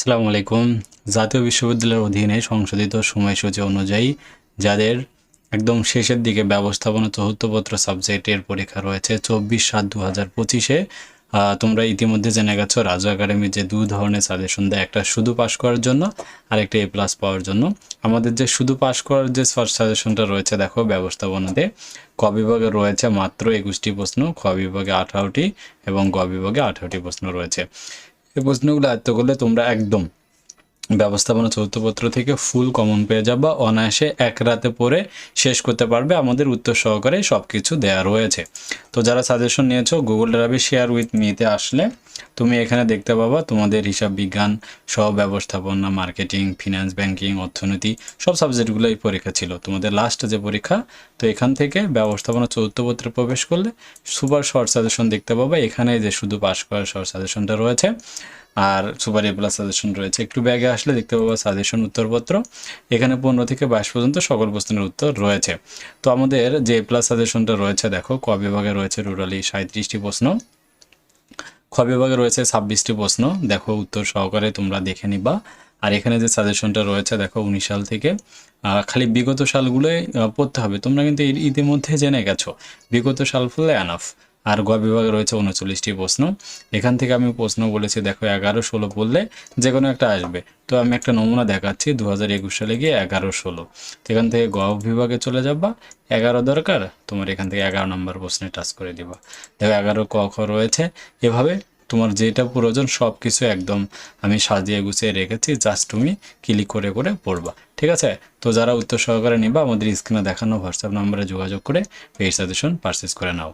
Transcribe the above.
আসসালামু আলাইকুম। জাতীয় বিশ্ববিদ্যালয়ের অধীনে সংশোধিত সময়সূচি অনুযায়ী যাদের একদম শেষের দিকে ব্যবস্থাপনা চতুর্থপত্র সাবজেক্টের পরীক্ষা রয়েছে চব্বিশ সাত দু হাজার পঁচিশে তোমরা ইতিমধ্যে জেনে গেছো, রাজু একাডেমি যে দু ধরনের সাজেশন দেয়, একটা শুধু পাশ করার জন্য আর একটা এ প্লাস পাওয়ার জন্য। আমাদের যে শুধু পাশ করার যে ফার্স্ট সাজেশনটা রয়েছে, দেখো, ব্যবস্থাপনাতে, ক বিভাগে রয়েছে মাত্র একুশটি প্রশ্ন, খ বিভাগে আঠারোটি এবং গ বিভাগে আঠারোটি প্রশ্ন রয়েছে। এই প্রশ্নগুলো আয়ত্ত করলে তোমরা একদম ব্যবস্থাপনা চৌথপত্র থেকে ফুল কমন পেয়ে বা অনায়াসে এক রাতে পড়ে শেষ করতে পারবে। আমাদের উত্তর সহকারে সব কিছু দেওয়া রয়েছে। তো যারা সাজেশন নিয়েছো গুগল ড্রাইভে শেয়ার উইথ মিতে আসলে তুমি এখানে দেখতে পাবা তোমাদের হিসাব বিজ্ঞান সহ ব্যবস্থাপনা মার্কেটিং ফিনান্স ব্যাংকিং অর্থনীতি, সব সাবজেক্টগুলো এই পরীক্ষা ছিল। তোমাদের লাস্ট যে পরীক্ষা, তো এখান থেকে ব্যবস্থাপনা চৌথপত্রে প্রবেশ করলে সুপার শর্ট সাজেশন দেখতে পাবা। এখানে যে শুধু পাস করার শর্ট সাজেশনটা রয়েছে আর সুপার এ প্লাস সাজেশন রয়েছে। একটু ব্যাগে আসলে দেখতে পাবো সাজেশন উত্তরপত্র। এখানে পনেরো থেকে বাইশ পর্যন্ত সকল প্রশ্নের উত্তর রয়েছে। তো আমাদের যে প্লাস সাজেশনটা রয়েছে, দেখো, ক বিভাগে রয়েছে রুরালি সাঁত্রিশটি প্রশ্ন। খ বিভাগে রয়েছে ছাব্বিশটি প্রশ্ন। দেখো, উত্তর সহকারে তোমরা দেখে নিবা। আর এখানে যে সাজেশনটা রয়েছে, দেখো, উনিশ সাল থেকে খালি বিগত সালগুলোই পড়তে হবে। তোমরা কিন্তু ইতিমধ্যে জেনে গেছো। বিগত সাল ফুলে অ্যানাফ আর গ বিভাগে রয়েছে উনচল্লিশটি প্রশ্ন। এখান থেকে আমি প্রশ্ন বলেছি, দেখো এগারো ষোলো বললে যে কোনো একটা আসবে। তো আমি একটা নমুনা দেখাচ্ছি দু হাজার একুশ সালে গিয়ে এগারো ষোলো। এখান থেকে গ বিভাগে চলে যাবা, এগারো দরকার, তোমার এখান থেকে এগারো নম্বর প্রশ্নে টাচ করে দিবা। দেখো এগারো ক, খ রয়েছে, এভাবে তোমার যেটা প্রয়োজন সব কিছু একদম আমি সাজিয়ে গুছিয়ে রেখেছি জাস্ট তুমি ক্লিক করে করে পড়বা। ঠিক আছে? তো যারা উত্তর সহকারে নিবা, আমাদের স্ক্রিনে দেখানো হোয়াটসঅ্যাপ নম্বরে যোগাযোগ করে পেজ সাজেশন পারচেস করে নাও।